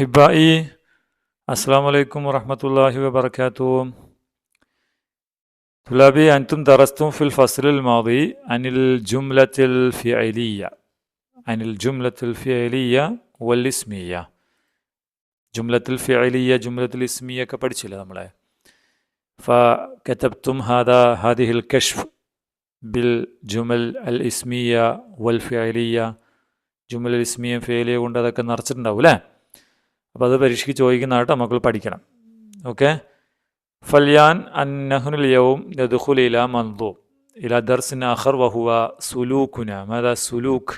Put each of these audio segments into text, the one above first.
أحبائي السلام عليكم ورحمة الله وبركاته طلابي أنتم درستم في الفصل الماضي عن الجملة الفعلية عن الجملة الفعلية والاسمية جملة الفعلية جملة الاسمية كبرتشلا നമ്മളെ فكتبتم هذا هذه الكشف بالجمل الاسمية والفعلية ജുമൽ ഇസ്മിയും ഫെയിലിയ കൊണ്ട് അതൊക്കെ നിറച്ചിട്ടുണ്ടാവും അല്ലേ അപ്പോൾ അത് പരീക്ഷയ്ക്ക് ചോദിക്കുന്നതായിട്ട് മക്കൾ പഠിക്കണം. ഓക്കെ? ഫല്യാൻ അന്നഹുനുൽ യവും ഇല മന്ദു ഇല ദർസിൻ അഹർ വഹുവ സുലൂഖുന. മത സുലൂഖ്.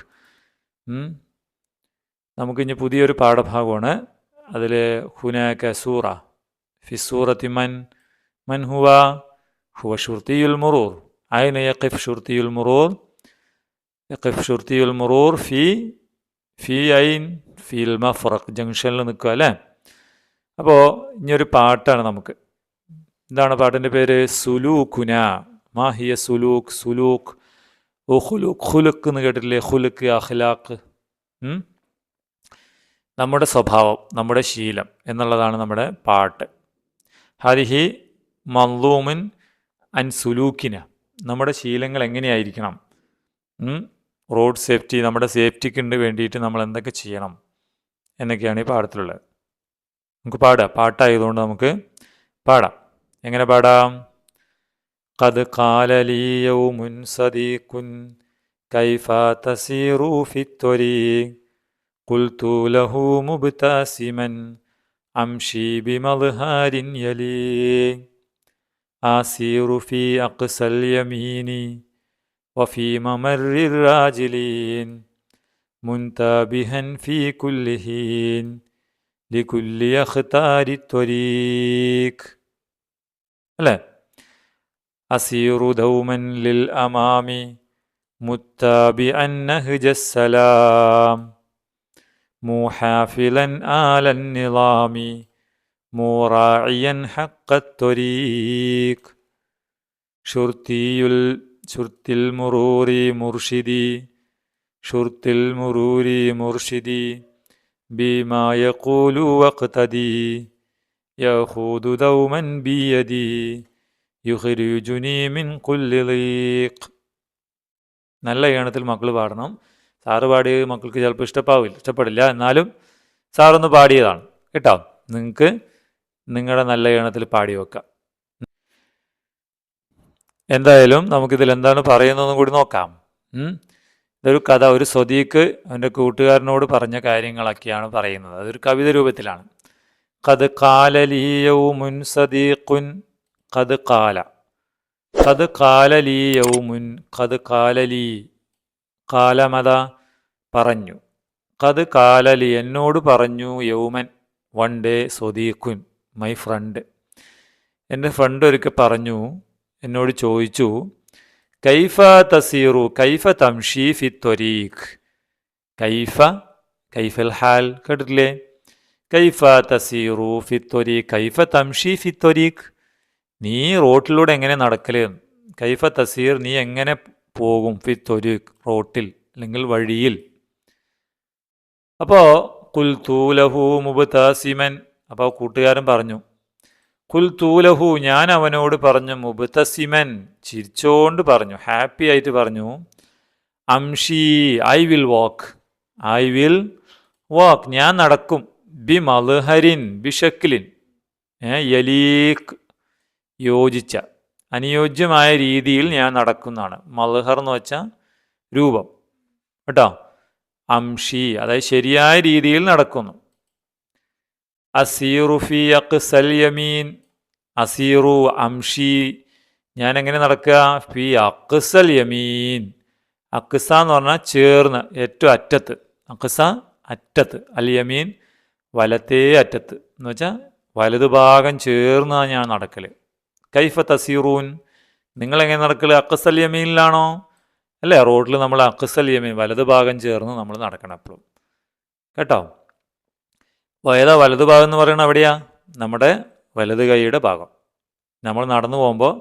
നമുക്കിനി പുതിയൊരു പാഠഭാഗമാണ്. അതിൽ ഹുനാക്ക സൂറ. ഫി സൂറത്തി മൻ. മൻ ഹുവ? ഹുവ ഷുർത്തിയുൽ മുറൂർ. അയിന യഖിഫ് ഷുർത്തിയുൽ മുറൂർ. യഖിഫ് ഷുർത്തിയുൽ മുറൂർ ഫി ഫി ഐൻ. ഫീൽ മഫറഖ് ജംഗ്ഷനിൽ നിൽക്കുക അല്ലേ? അപ്പോൾ ഇനിയൊരു പാട്ടാണ് നമുക്ക്. എന്താണ് പാട്ടിന്റെ പേര്? സുലൂഖുന. മാഹിയ സുലൂഖ് സുലൂഖ്. ഓ ഹുലുഖ്. ഹുലുക്ക് എന്ന് കേട്ടിട്ടില്ലേ? ഹുലുക്ക് അഖ്ലാഖ്. നമ്മുടെ സ്വഭാവം നമ്മുടെ ശീലം എന്നുള്ളതാണ് നമ്മുടെ പാട്ട്. ഹരിഹി മന്ദൂമിൻ അൻ സുലൂക്കിന നമ്മുടെ ശീലങ്ങൾ എങ്ങനെയായിരിക്കണം? റോഡ് സേഫ്റ്റി നമ്മുടെ സേഫ്റ്റിക്ക് വേണ്ടിയിട്ട് നമ്മൾ എന്തൊക്കെ ചെയ്യണം? എന്നൊക്കെയാണ് ഈ പാഠത്തിലുള്ളത് നമുക്ക് പാടാം പാട്ടായതുകൊണ്ട് നമുക്ക് പാടാം എങ്ങനെ പാടാം قد قال لي يوم صديق كيف تسير في الطريق قلت له مبتسما أمشي بمظهر يليق أسير في أقصى اليمين وفي ممر الراجلين منتبها في كل حين لكل يختار الطريق. لا. أسير دوما للأمام متابعا نهج السلام. محافلا آل النظام. مراعيا حق الطريق. شرطي شرط المرور مرشدي. ഷുർത്തിൽ മുറൂരി മുർഷിദി ബീമാ യഖൂലു വഖ്തദി യഖൂദു ദൗമൻ ബിയദി യുഖ്രിജുനി മിൻ കുല്ലി നല്ല ഈണത്തിൽ മക്കൾ പാടണം. സാറ് പാടിയത് മക്കൾക്ക് ചിലപ്പോൾ ഇഷ്ടപ്പാവില്ല ഇഷ്ടപ്പെടില്ല. എന്നാലും സാറൊന്ന് പാടിയതാണ്. കേട്ടോ? നിങ്ങൾക്ക് നിങ്ങളുടെ നല്ല ഈണത്തിൽ പാടി വെക്കാം. എന്തായാലും നമുക്കിതിൽ എന്താണ് പറയുന്നതെന്ന് കൂടി നോക്കാം. ഇതൊരു കഥ ഒരു സ്വദീക്ക് അവന്റെ കൂട്ടുകാരനോട് പറഞ്ഞ കാര്യങ്ങളൊക്കെയാണ് പറയുന്നത്. അതൊരു കവിത രൂപത്തിലാണ്. കത് കാലലീയൗമുൻ സദീഖുൻ കത് കാല കത് കാലലീയൗമുൻ കത് കാലലീ കാലമത പറഞ്ഞു. കത് കാലലി എന്നോട് പറഞ്ഞു യൗമൻ വൺ ഡേ സ്വദീഖുൻ മൈ ഫ്രണ്ട്. എന്റെ ഫ്രണ്ട് ഒരിക്കൽ പറഞ്ഞു എന്നോട് ചോദിച്ചു കൈഫ തസീറു കൈഫ തംഷി ഫി ത്വരീഖ്. കൈഫ കൈഫൽ ഹാൽ കേട്ടിട്ടില്ലേ? കൈഫ തസീറു ഫി ത്വരീഖ് കൈഫ തംഷി ഫി ത്വരീഖ്. നീ റോട്ടിലൂടെ എങ്ങനെ നടക്കൽ? കൈഫ തസീർ നീ എങ്ങനെ പോകും ഫി ത്വരീഖ്? റോട്ടിൽ അല്ലെങ്കിൽ വഴിയിൽ. അപ്പോൾ കുൽ തൂലഹു മുബ് അപ്പോൾ കൂട്ടുകാരൻ പറഞ്ഞു കുൽ തൂലഹു ഞാൻ അവനോട് പറഞ്ഞു മുബത്തസിമൻ ചിരിച്ചോണ്ട് പറഞ്ഞു ഹാപ്പി ആയിട്ട് പറഞ്ഞു അംഷി I will walk I will walk ഞാൻ നടക്കും ബി മലഹരിൻ ബിഷക്കിലിൻ യലീഖ് യോജിച്ച അനുയോജ്യമായ രീതിയിൽ ഞാൻ നടക്കുന്നതാണ് മലഹർ എന്ന് വെച്ചാൽ രൂപം കേട്ടോ? അംഷി അതായത് ശരിയായ രീതിയിൽ നടക്കുന്നു. അസീറുഫി അക്സൽ യമീൻ അസീറു അംഷി ഞാൻ എങ്ങനെ നടക്കുക? ഫി അക്സൽ യമീൻ. അക്സ എന്ന് പറഞ്ഞാൽ ചേർന്ന് ഏറ്റവും അറ്റത്ത്. അക്സ അറ്റത്ത്. അൽ യമീൻ വലത്തേ അറ്റത്ത്. എന്ന് വെച്ചാൽ വലതുഭാഗം ചേർന്നാണ് ഞാൻ നടക്കൽ കൈഫ തസീറൂൻ. നിങ്ങളെങ്ങനെ നടക്കൽ അക്സൽ യമീനിലാണോ? അല്ലേ റോഡിൽ നമ്മൾ അക്സൽ യമീൻ വലതുഭാഗം ചേർന്ന് നമ്മൾ നടക്കണം എപ്പോഴും കേട്ടോ? ഏതാ വലതുഭാഗം എന്ന് പറയുന്നത് എവിടെയാ നമ്മുടെ വലത് കൈയുടെ ഭാഗം. നമ്മൾ നടന്നു പോകുമ്പോൾ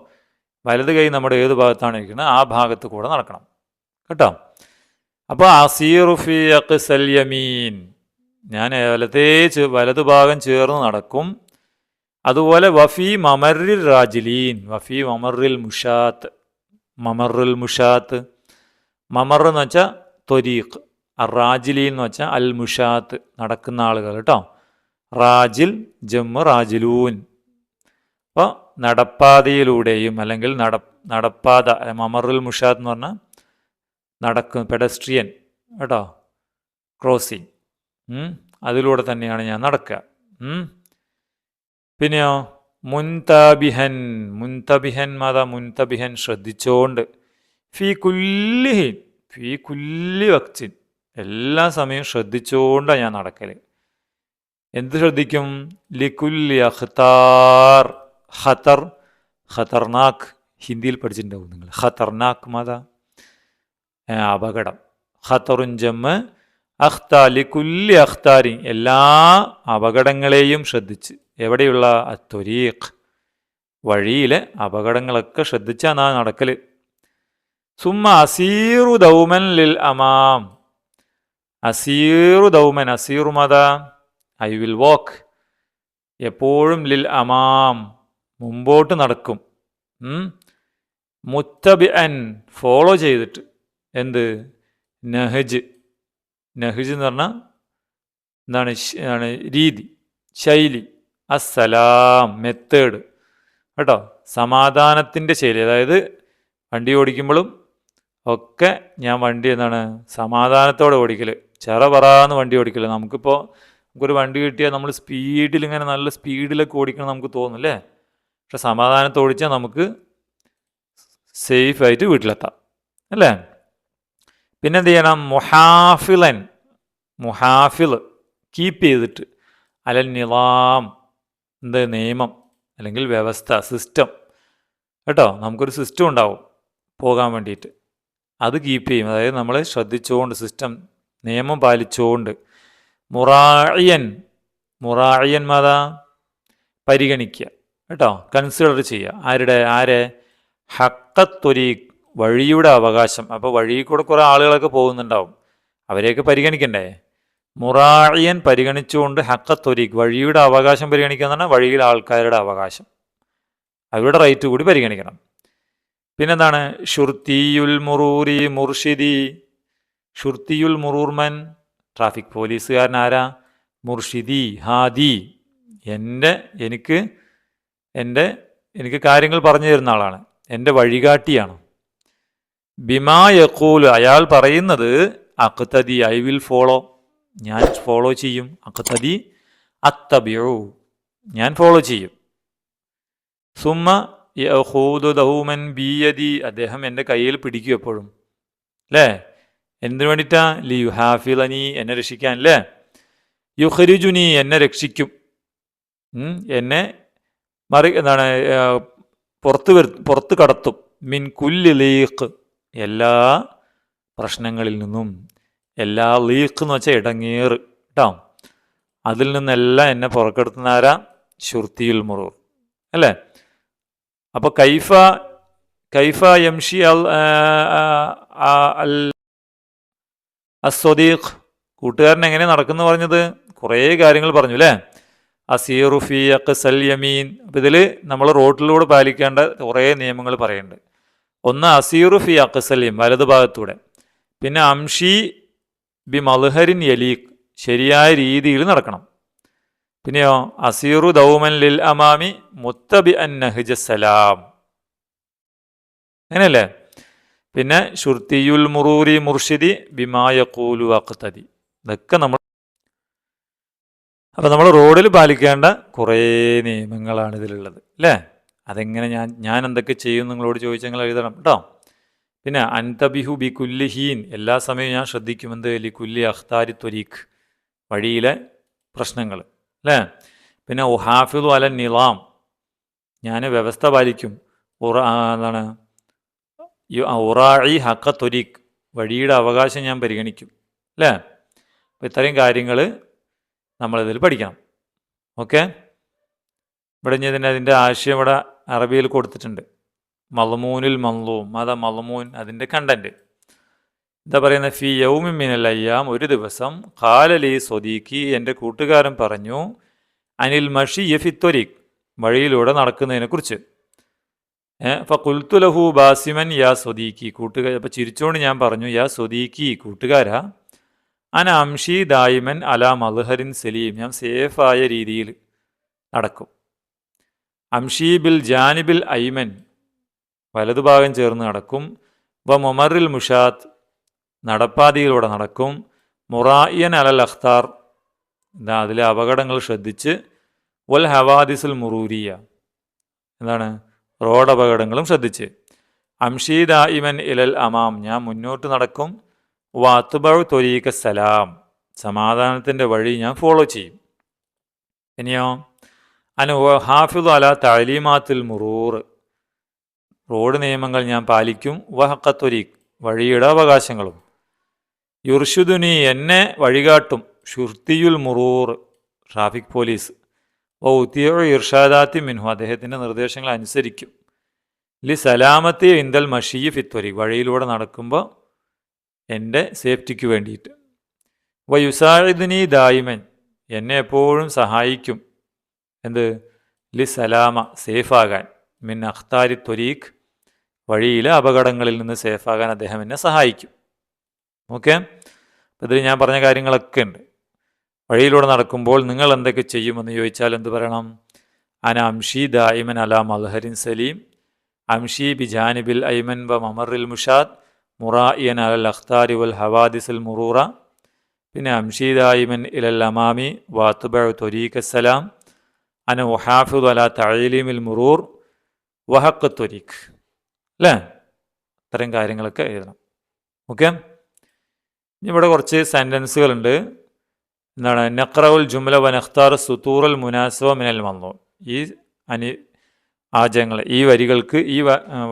വലത് കൈ നമ്മുടെ ഏത് ഭാഗത്താണ് ഇരിക്കുന്നത്? ആ ഭാഗത്ത് കൂടെ നടക്കണം. കേട്ടോ? അപ്പോൾ അസീറുഫി അക്സൽ യമീൻ. ഞാൻ വലതേ വലത് ഭാഗം ചേർന്ന് നടക്കും. അതുപോലെ വഫി മമറിൽ റാജിലീൻ വഫി മമറിൽ മുഷാത്ത്. മമറിൽ മുഷാത്ത്. മമർ എന്ന് വെച്ചാൽ ത്വരീഖ് റാജിലീൻ എന്ന് വെച്ചാൽ അൽ മുഷാത്ത് നടക്കുന്ന ആളുകൾ കേട്ടോ. റാജിൽ ജമ്മ് റാജിലൂൻ. അപ്പോൾ നടപ്പാതയിലൂടെയും അല്ലെങ്കിൽ നട നടപ്പാത മമറുൽ മുഷാദ് എന്ന് പറഞ്ഞാൽ നടക്കും പെഡസ്ട്രിയൻ കേട്ടോ ക്രോസിങ്. അതിലൂടെ തന്നെയാണ് ഞാൻ നടക്കുക. പിന്നെയോ മുൻതബിഹൻ മുൻതബിഹൻ മാതാ മുൻതബിഹൻ ശ്രദ്ധിച്ചുകൊണ്ട് ഫി കുല്ലിഹിൻ ഫി കുല്ലി വക്തിൻ. എല്ലാ സമയവും ശ്രദ്ധിച്ചുകൊണ്ടാണ് ഞാൻ നടക്കൽ എന്ത് ശ്രദ്ധിക്കും? ലിക്കുല്ലി അഖ്താർ. ഖത്തർ ഖത്തർനാക്ക് ഹിന്ദിയിൽ പഠിച്ചിട്ടുണ്ടാവും നിങ്ങൾ. ഖത്തർനാക്ക് മാതാ. അപകടം. ഖത്തറുൻ ജമ്മ്. അഖ്താ ലിക്കുല്ലി അഖ്താരി. എല്ലാ അപകടങ്ങളെയും ശ്രദ്ധിച്ച്. എവിടെയുള്ള? അത്തൊരീഖ്. വഴിയിലെ അപകടങ്ങളൊക്കെ ശ്രദ്ധിച്ചാണ് നാ നടക്കൽ സുമ അസീറു ദൗമൻ ലിൽ അമാം. അസീറു ദൗമൻ. അസീറു മത. I will walk. എപ്പോഴും ലിൽ അമാം. മുമ്പോട്ട് നടക്കും. മുത്തബി അൻ ഫോളോ ചെയ്തിട്ട്. എന്ത്? നഹജ്. നഹജ് എന്ന് പറഞ്ഞാൽ എന്താണ്? എന്താണ്? രീതി. ശൈലി. അസ്സലാം. മെത്തേഡ്. കേട്ടോ? സമാധാനത്തിന്റെ ശൈലി. അതായത് വണ്ടി ഓടിക്കുമ്പോഴും ഒക്കെ ഞാൻ വണ്ടി എന്താണ്? സമാധാനത്തോടെ ഓടിക്കൽ ചെറ പറ വണ്ടി ഓടിക്കൽ നമുക്കിപ്പോൾ നമുക്കൊരു വണ്ടി കിട്ടിയാൽ നമ്മൾ സ്പീഡിൽ ഇങ്ങനെ നല്ല സ്പീഡിലൊക്കെ ഓടിക്കണം നമുക്ക് തോന്നും അല്ലേ? പക്ഷെ സമാധാനത്തെ ഓടിച്ചാൽ നമുക്ക് സേഫായിട്ട് വീട്ടിലെത്താം അല്ലേ? പിന്നെ എന്ത് ചെയ്യണം? മുഹാഫിലൻ മുഹാഫിൽ കീപ്പ് ചെയ്തിട്ട് അലൽ നിലാം എന്ത് നിയമം അല്ലെങ്കിൽ വ്യവസ്ഥ സിസ്റ്റം കേട്ടോ? നമുക്കൊരു സിസ്റ്റം ഉണ്ടാവും പോകാൻ വേണ്ടിയിട്ട്. അത് കീപ്പ് ചെയ്യും. അതായത് നമ്മൾ ശ്രദ്ധിച്ചുകൊണ്ട് സിസ്റ്റം നിയമം പാലിച്ചുകൊണ്ട് മുറായിയൻ മുറായിയൻ മാതാ? പരിഗണിക്കുക കേട്ടോ? കൺസിഡർ ചെയ്യുക. ആരുടെ? ആരെ? ഹക്കത്തൊരി വഴിയുടെ അവകാശം. അപ്പോൾ വഴിയിൽ കൂടെ കുറേ ആളുകളൊക്കെ പോകുന്നുണ്ടാവും. അവരെയൊക്കെ പരിഗണിക്കണ്ടേ? മുറായിയൻ പരിഗണിച്ചുകൊണ്ട് ഹക്കത്തൊരീഖ് വഴിയുടെ അവകാശം പരിഗണിക്കുക എന്ന് പറഞ്ഞാൽ വഴിയിലെ ആൾക്കാരുടെ അവകാശം. അവരുടെ റൈറ്റ് കൂടി പരിഗണിക്കണം. പിന്നെന്താണ്? ഷുർത്തിയുൽ മുറൂരി മുർഷിദി. ഷുർത്തിയുൽ മുറൂർമൻ ട്രാഫിക് പോലീസുകാരൻ ആരാ മുർഷിദി ഹാദി. എന്റെ എനിക്ക് എന്റെ എനിക്ക് കാര്യങ്ങൾ പറഞ്ഞു തരുന്ന ആളാണ്. എന്റെ വഴികാട്ടിയാണ്. ബിമാ യക്കൂൽ അയാൾ പറയുന്നത് അക്തദി ഐ വിൽ ഫോളോ. ഞാൻ ഫോളോ ചെയ്യും. അക്തദി അത്തബിയു ഞാൻ ഫോളോ ചെയ്യും. സുമ്മ യഹൂദു ദൗമൻ ബിയതി അദ്ദേഹം എന്റെ കയ്യിൽ പിടിക്കും എപ്പോഴും. അല്ലേ എന്തിനു വേണ്ടിയിട്ടാ? ലി യു യുഹാഫിലനി എന്നെ രക്ഷിക്കാൻ അല്ലേ? യു ഹരിജുനി എന്നെ രക്ഷിക്കും. എന്നെ മറി എന്താണ് പുറത്ത് വരു പുറത്ത് കടത്തും. മിൻ കുല്ലി ലീഖ്. എല്ലാ പ്രശ്നങ്ങളിൽ നിന്നും എല്ലാ ലീഖ് എന്ന് വെച്ചാൽ ഇടങ്ങേറ് കേട്ടോ അതിൽ നിന്നെല്ലാം എന്നെ പുറക്കെടുത്തുന്ന ആരാ? മുറൂർ. അല്ലേ? അപ്പോൾ കൈഫ കൈഫ യംഷി അൽ അൽ അസ്വദീഖ് കൂട്ടുകാരൻ എങ്ങനെ നടക്കുന്നു പറഞ്ഞത്? കുറേ കാര്യങ്ങൾ പറഞ്ഞു അല്ലേ അസീറുഫി അക്സൽ യമീൻ. അപ്പം ഇതിൽ നമ്മൾ റോട്ടിലൂടെ പാലിക്കേണ്ട കുറേ നിയമങ്ങൾ പറയുന്നുണ്ട്. ഒന്ന് അസീറുഫി അക്സലിം വലത് ഭാഗത്തൂടെ. പിന്നെ അംഷി ബി മൽഹരിൻ യലീഖ് ശരിയായ രീതിയിൽ നടക്കണം. പിന്നെയോ അസീറു ദൗമൻ ലിൽ അമാമി മുത്തബി അൻ നഹ്ജ സലാം. അങ്ങനെയല്ലേ? പിന്നെ ഷുർത്തിയുൽ മുറൂരി മുർഷിദി ബിമായക്കൂലു അക്തതി ഇതൊക്കെ നമ്മൾ അപ്പം നമ്മൾ റോഡിൽ പാലിക്കേണ്ട കുറേ നിയമങ്ങളാണ് ഇതിലുള്ളത് അല്ലേ? അതെങ്ങനെ ഞാൻ ഞാൻ എന്തൊക്കെ ചെയ്യും നിങ്ങളോട് ചോദിച്ചാൽ നിങ്ങൾ എഴുതണം കേട്ടോ. പിന്നെ അൻതബിഹു ബി കുല്ലിഹീൻ എല്ലാ സമയവും ഞാൻ ശ്രദ്ധിക്കുമെന്ത്? ലി കുല്ലി അഖ്താരി ത്വരീഖ് വഴിയിലെ പ്രശ്നങ്ങൾ അല്ലേ? പിന്നെ ഒഹാഫിദു അല നിലാം ഞാൻ വ്യവസ്ഥ പാലിക്കും. എന്താണ്? യു- ആ, ഉറായി ഹക്ക തൊരീഖ് വഴിയുടെ അവകാശം ഞാൻ പരിഗണിക്കും അല്ലേ? അപ്പോൾ ഇത്രയും കാര്യങ്ങൾ നമ്മളിതിൽ പഠിക്കണം ഓക്കെ? ഇവിടെ ഞാൻ ഇതിന്റെ അതിന്റെ ആശയം ഇവിടെ അറബിയിൽ കൊടുത്തിട്ടുണ്ട്. മലമൂനിൽ മല്ലൂം അതാ മലമൂൻ അതിന്റെ കണ്ടന്റ് എന്താ പറയുന്നത് ഫി യൗമി മിനൽ അയ്യാം ഒരു ദിവസം ഖാലലി സ്വദീഖി എന്റെ കൂട്ടുകാരൻ പറഞ്ഞു അനിൽ മഷി യഫിത്തൊരീഖ് വഴിയിലൂടെ നടക്കുന്നതിനെക്കുറിച്ച്. അപ്പോൾ കുൽത്തുലഹു ബാസിമൻ യാ സ്വദീഖി. കൂട്ടുകാർ അപ്പോൾ ചിരിച്ചുകൊണ്ട് ഞാൻ പറഞ്ഞു യാ സ്വദീഖി കൂട്ടുകാരാ അന അംഷി ദായിമൻ അല മൽഹരിൻ സലീം. ഞാൻ സേഫായ രീതിയിൽ നടക്കും. അംഷി ബിൽ ജാനിബിൽ ഐമൻ വലതുഭാഗം ചേർന്ന് നടക്കും. വ മൊമറിൽ മുഷാത്ത് നടപ്പാതിയിലൂടെ നടക്കും. മുറായിയൻ അലൽ അഖ്താർ. എന്താ അതിലെ അപകടങ്ങൾ ശ്രദ്ധിച്ച്. വൽ ഹവാദിസുൽ മുറൂരിയ. എന്താണ്? റോഡ് അപകടങ്ങളും ശ്രദ്ധിച്ച്. അംഷീദ ദായിമൻ ഇലൽ അമാം. ഞാൻ മുന്നോട്ട് നടക്കും. വാത്തുബൗ തൊരീക സലാം. സമാധാനത്തിന്റെ വഴി ഞാൻ ഫോളോ ചെയ്യും. ഇനിയോ അനു ഹാഫിദ് അല തലീമാത്തിൽ മുറൂർ. റോഡ് നിയമങ്ങൾ ഞാൻ പാലിക്കും. വഹക്കത്തൊരീഖ് വഴിയുടെ അവകാശങ്ങളും. യുർഷുദുനി എന്നെ വഴികാട്ടും. ഷുർത്തിയുൽ മുറൂർ ട്രാഫിക് പോലീസ്. ഓ ഉത്തിയോ ഇർഷാദാത്തി മിൻഹു. അദ്ദേഹത്തിന്റെ നിർദ്ദേശങ്ങൾ അനുസരിക്കും. ലി സലാമത്തി ഇന്ദൽ മഷീ ഫിത്വരി വഴിയിലൂടെ നടക്കുമ്പോൾ എന്റെ സേഫ്റ്റിക്ക് വേണ്ടിയിട്ട്. വ വയുസാഹിദിനി ദായിമൻ. എന്നെ എപ്പോഴും സഹായിക്കും. എന്ത്? ലി സലാമ സേഫാകാൻ. മിൻ അഖ്താരി ത്വരീഖ്. വഴിയിലെ അപകടങ്ങളിൽ നിന്ന് സേഫാകാൻ അദ്ദേഹം എന്നെ സഹായിക്കും. ഓക്കെ? ഇതിൽ ഞാൻ പറഞ്ഞ കാര്യങ്ങളൊക്കെ ഉണ്ട്. വഴിയിലൂടെ നടക്കുമ്പോൾ നിങ്ങൾ എന്തൊക്കെ ചെയ്യുമെന്ന് ചോദിച്ചാൽ എന്ത് പറയണം? അന അംഷി ദായിമൻ അല മൽഹരിൻ സലീം അംഷി ബിജാനിബിൽ ഐമൻ വ മമറിൽ മുഷാദ് മുറായിയൻ അൽ അഖ്താരി വൽ ഹവാദിസുൽ മുറൂറ പിന്നെ അംഷി ദായിമൻ ഇലൽ അമാമി വാത്തുബ തൊരീഖ് സലാം അന വഹാഫിദ് അല ഇൽ മുറൂർ വഹക്ക് തൊരീഖ്. അല്ലേ? ഇത്തരം കാര്യങ്ങളൊക്കെ എഴുതണം. ഓക്കെ? ഇവിടെ കുറച്ച് സെന്റൻസുകളുണ്ട് എന്താണ്? നഖ്റവുൽ ജുംല വനഖ്താർ സുത്തൂറൽ മുനാസവ മിനൽ മന്നു ഈ അനി വാചകങ്ങൾ ഈ വരികൾക്ക് ഈ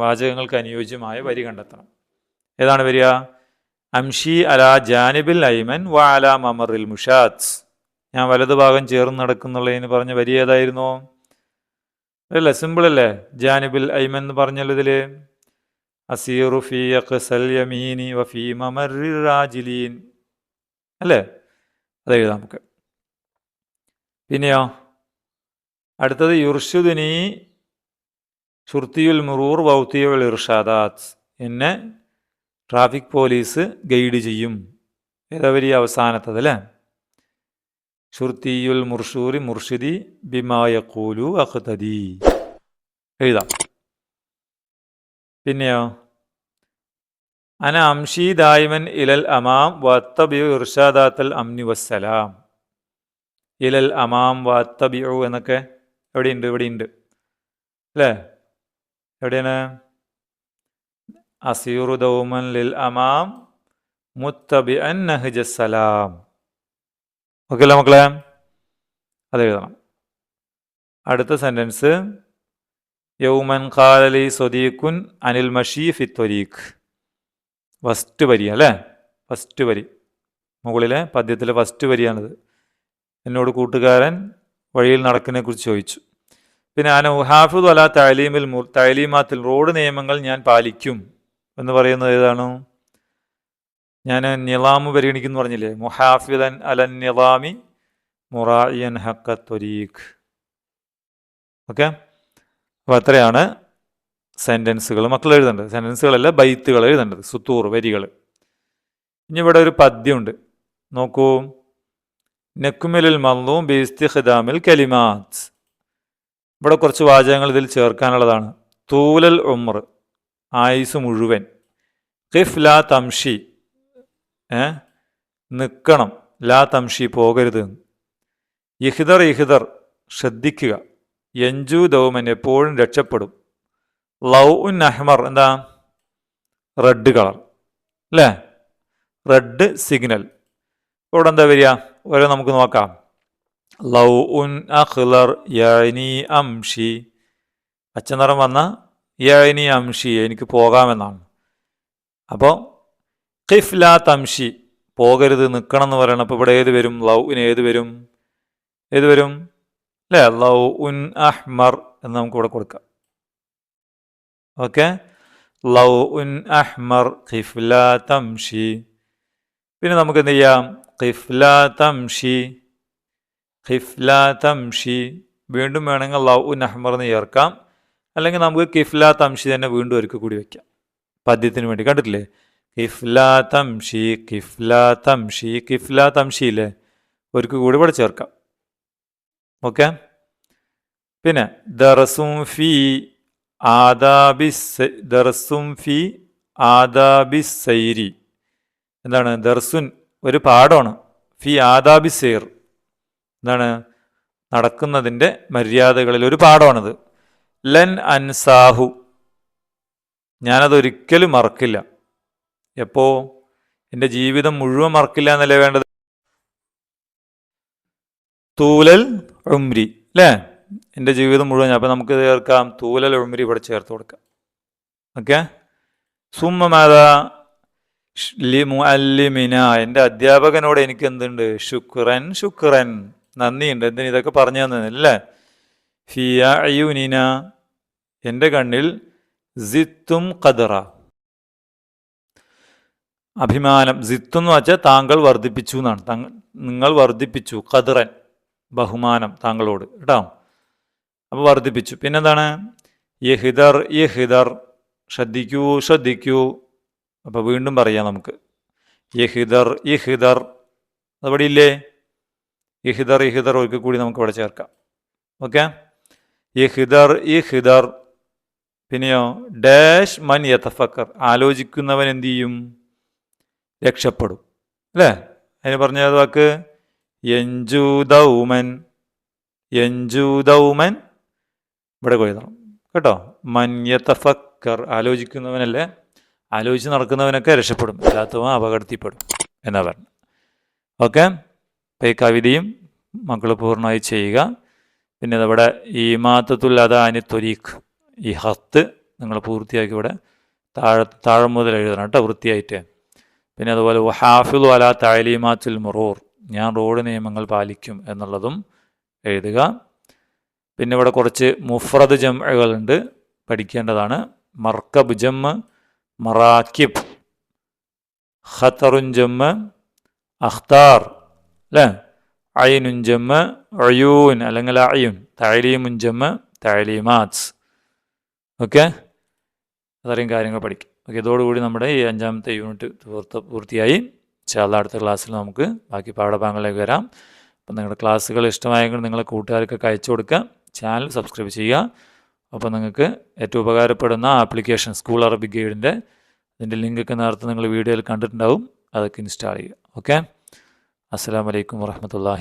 വാചകങ്ങൾക്ക് അനുയോജ്യമായ വരി കണ്ടെത്തണം. ഏതാണ് വരിക? അംഷി അല ജാനിബിൽ ഐമൻ വ അല മമറിൽ മുഷാദ്സ് ഞാൻ വലതുഭാഗം ചേർന്ന് നടക്കുന്നുള്ളതിന് പറഞ്ഞ വരി ഏതായിരുന്നു? അല്ല സിമ്പിൾ അല്ലേ? ജാനിബിൽ ഐമൻ എന്ന് പറഞ്ഞല്ലോ ഇതിൽ അസീറു ഫി അഖ്സൽ യമീനി വഫീ മമറിൽ റാജിലീൻ. അല്ലേ? അത് എഴുതാം നമുക്ക്. പിന്നെയോ? അടുത്തത് യുർഷുദിനി ഷുർത്തിയുൽ മുറൂർ വൗത്തിയുൽ ഇർഷാദാത്ത് എന്നെ ട്രാഫിക് പോലീസ് ഗൈഡ് ചെയ്യും. ഏതവരി അവസാനത്തത് അല്ലേ? ഷുർത്തിയുൽ മുർഷൂരി മുർഷിദി ബിമായക്കൂലു അഖ്തദി. എഴുതാം. പിന്നെയോ? അന അംഷി ദായ്മൻ ഇലൽ അമാം വത്തബിയു ഇർഷാദാത്തൽ അംനി വസ്സലാം. ഇലൽ അമാം വത്തബിയു എന്നൊക്കെ എവിടെയുണ്ട്? ഇവിടെയുണ്ട്. അല്ലേ? എവിടെയാണ്? അസീറു ദൗമൻ ലിൽ അമാം മുത്തബി അൻ നഹ്ജസ്സലാം ഓക്കെ അല്ലേ മക്കളെ? അത് എഴുതണം. അടുത്ത സെന്റൻസ് യൗമൻ ഖാലലി സ്വദീഖുൻ അനിൽ മഷീഫ് ത്വരീഖ് ഫസ്റ്റ് വരി അല്ലേ? ഫസ്റ്റ് വരി. മുകളിലെ പദ്യത്തിലെ ഫസ്റ്റ് വരിയാണിത്. എന്നോട് കൂട്ടുകാരൻ വഴിയിൽ നടക്കുന്നതിനെ കുറിച്ച് ചോദിച്ചു. പിന്നെ ആന ഹാഫിദ് അല തലീമിൽ തലീമാത്തിൽ റോഡ് നിയമങ്ങൾ ഞാൻ പാലിക്കും. എന്ന് പറയുന്നത് ഏതാണ്? ഞാൻ നിലാമ് പരിഗണിക്കുന്നു പറഞ്ഞില്ലേ? മുഹാഫിദൻ അലൻ നിലാമി മുറായിയൻ ഹക്ക ത്വരീഖ് ഓക്കെ? അപ്പോൾ അത്രയാണ്. സെന്റൻസുകൾ മക്കൾ എഴുതേണ്ടത്. സെന്റൻസുകളല്ല ബൈത്തുകൾ എഴുതേണ്ടത്. സുത്തൂർ വരികൾ ഇനി ഇവിടെ ഒരു പദ്യമുണ്ട് നോക്കൂ. നെക്കുമിലിൽ മല്ലൂം ബിസ്തിഖിദാമിൽ കലിമാത്ത്. ഇവിടെ കുറച്ച് വാചകങ്ങൾ ഇതിൽ ചേർക്കാനുള്ളതാണ്. തൂലൽ ഉമർ ആയുസ് മുഴുവൻ. ഖിഫ് ലാ തംഷി ഏ? നിൽക്കണം ലാ തംഷി പോകരുത് ഇഹിദർ ഇഹിദർ ശ്രദ്ധിക്കുക. യഞ്ജു ദൗമൻ എപ്പോഴും രക്ഷപ്പെടും. ലൗ ഉൻ അഹ്മർ എന്താ? റെഡ് കളർ അല്ലേ റെഡ് സിഗ്നൽ ഇവിടെ എന്താ വരിക? ഓരോ നമുക്ക് നോക്കാം. ലൗ ഉൻ അഖ്ലർ യനി അംഷി. പച്ചനിറം വന്ന യനി അംഷി എനിക്ക് പോകാമെന്നാണ്. അപ്പോൾ ഖിഫ്ലാ തംഷി. പോകരുത് നിൽക്കണം എന്ന് പറയണം. അപ്പോൾ ഇവിടെ ഏത് വരും? ലൗവിന് ഏത് വരും? ഏത് വരും? അല്ലേ ലൗ ഉൻ അഹ്മർ എന്ന് നമുക്ക് ഇവിടെ കൊടുക്കാം. ഓക്കെ? ലൗ ഉൻ അഹ്മർ ഖിഫ്ല തംഷി. പിന്നെ നമുക്ക് എന്ത് ചെയ്യാം ഖിഫ്ല തംഷി. ഖിഫ്ല തംഷി. വീണ്ടും വേണമെങ്കിൽ ലൗ ഉൻ അഹ്മർ എന്ന് ചേർക്കാം. അല്ലെങ്കിൽ നമുക്ക് കിഫ്ല തംഷി തന്നെ വീണ്ടും ഒരുക്കി കൂടി വെക്കാം. പദ്യത്തിന് വേണ്ടി കണ്ടിട്ടില്ലേ? കിഫ്ല തംഷി കിഫ്ല തംഷി കിഫ്ല തംഷി ഇല്ലേ? ഒരുക്ക് കൂടി ഇവിടെ ചേർക്കാം. ഓക്കെ? പിന്നെ ദറസും ഫി ആദാബിസ് ദർസും ഫി ആദാബിസൈരി എന്താണ്? ദർസുൻ ഒരു പാഠമാണ്. ഫി ആദാബിസൈർ എന്താണ്? നടക്കുന്നതിന്റെ മര്യാദകളിൽ ഒരു പാഠമാണിത്. ലൻ അൻസാഹു. ഞാനതൊരിക്കലും മറക്കില്ല. എപ്പോ? എന്റെ ജീവിതം മുഴുവൻ മറക്കില്ല എന്നല്ലേ വേണ്ടത്? തൂലൽ ഉംരി. അല്ലേ എന്റെ ജീവിതം മുഴുവൻ അപ്പം നമുക്ക് ചേർക്കാം. തൂലൽ ഉംരി ഇവിടെ ചേർത്ത് കൊടുക്കാം. ഓക്കെ? സുമ്മമാത മുഅല്ലിമിന. എന്റെ അധ്യാപകനോട് എനിക്ക് എന്തുണ്ട്? ശുക്രൻ ശുക്രൻ. നന്ദിയുണ്ട്. എന്തിന് ഇതൊക്കെ പറഞ്ഞു തന്നല്ലേ ഫിയ അയുനിന. എന്റെ കണ്ണിൽ സിത്തും ഖദറ. അഭിമാനം. സിത്തു എന്ന് വെച്ചാൽ താങ്കൾ വർദ്ധിപ്പിച്ചു എന്നാണ്. താങ്കൾ നിങ്ങൾ വർദ്ധിപ്പിച്ചു. ഖദറൻ. ബഹുമാനം താങ്കളോട്. കേട്ടോ? അപ്പോൾ വർദ്ധിപ്പിച്ചു. പിന്നെന്താണ്? യഹിദർ യഹിദർ ശ്രദ്ധിക്കൂ ശ്രദ്ധിക്കൂ. അപ്പോൾ വീണ്ടും പറയാം നമുക്ക്. യഹിദർ യഹിദർ. അതവിടെ ഇല്ലേ? യഹിദർ യഹിദർ ഒരിക്കൽ കൂടി നമുക്ക് ഇവിടെ ചേർക്കാം. ഓക്കെ? യഹിദർ യഹിദർ. പിന്നെയോ ഡാഷ് മൻ യഥഫക്കർ ആലോചിക്കുന്നവൻ എന്തു ചെയ്യും? രക്ഷപ്പെടും. അല്ലേ? അതിന് പറഞ്ഞ വാക്ക്? യഞ്ചൂദൗമൻ യഞ്ചൂദൗമൻ ഇവിടെ കൊയ്തണം. കേട്ടോ? മന്യതഫക്കർ ആലോചിക്കുന്നവനല്ലേ? ആലോചിച്ച് നടക്കുന്നവനൊക്കെ രക്ഷപ്പെടും. അല്ലാത്തവൻ അപകടത്തിൽപ്പെടും എന്നാ പറഞ്ഞു ഓക്കെ? അപ്പം ഈ കവിതയും മക്കൾ പൂർണമായി ചെയ്യുക. പിന്നെ അതവിടെ ഈ മാത്തത്തുൽ അദാനി ത്വരീഖ് ഈ ഹത്ത് നിങ്ങൾ പൂർത്തിയാക്കി ഇവിടെ താഴെ താഴെ മുതൽ എഴുതണം കേട്ടോ വൃത്തിയായിട്ട്. പിന്നെ അതുപോലെ ഹാഫിൽ അല താലീമാത്തുൽ മുറൂർ ഞാൻ റോഡ് നിയമങ്ങൾ പാലിക്കും എന്നുള്ളതും എഴുതുക. പിന്നെ ഇവിടെ കുറച്ച് മുഫ്രദ് ജംഅകളുണ്ട്. പഠിക്കേണ്ടതാണ്. മർക്കബ് ജമ്മ് മറാക്കിബ് ഖത്തറുൻ ജമ്മ് അഖ്താർ അല്ലേ? അയിനുൻ ജമ്മ് അയൂൻ അല്ലെങ്കിൽ അയുൻ തായലീമുൻ ജമ്മ് തായലീമാസ് ഓക്കെ? അത്രയും കാര്യങ്ങൾ പഠിക്കും. ഓക്കെ ഇതോടുകൂടി നമ്മുടെ ഈ അഞ്ചാമത്തെ യൂണിറ്റ് പൂർത്ത പൂർത്തിയായി. ചില അടുത്ത ക്ലാസ്സിൽ നമുക്ക് ബാക്കി പാഠഭാഗങ്ങളിലേക്ക് വരാം. അപ്പം നിങ്ങളുടെ ക്ലാസ്സുകൾ ഇഷ്ടമായെങ്കിൽ നിങ്ങളെ കൂട്ടുകാർക്കൊക്കെ അയച്ചു കൊടുക്കുക. ചാനൽ സബ്സ്ക്രൈബ് ചെയ്യുക. അപ്പോൾ നിങ്ങൾക്ക് ഏറ്റവും ഉപകാരപ്പെടുന്ന ആപ്ലിക്കേഷൻ സ്കൂൾ അറബിക് ഗൈഡിന്റെ അതിന്റെ ലിങ്കൊക്കെ നേരത്തെ നിങ്ങൾ വീഡിയോയിൽ കണ്ടിട്ടുണ്ടാവും. അതൊക്കെ ഇൻസ്റ്റാൾ ചെയ്യുക. ഓക്കെ അസ്സാം വലൈക്കും വാഹമത്തല്ലാഹി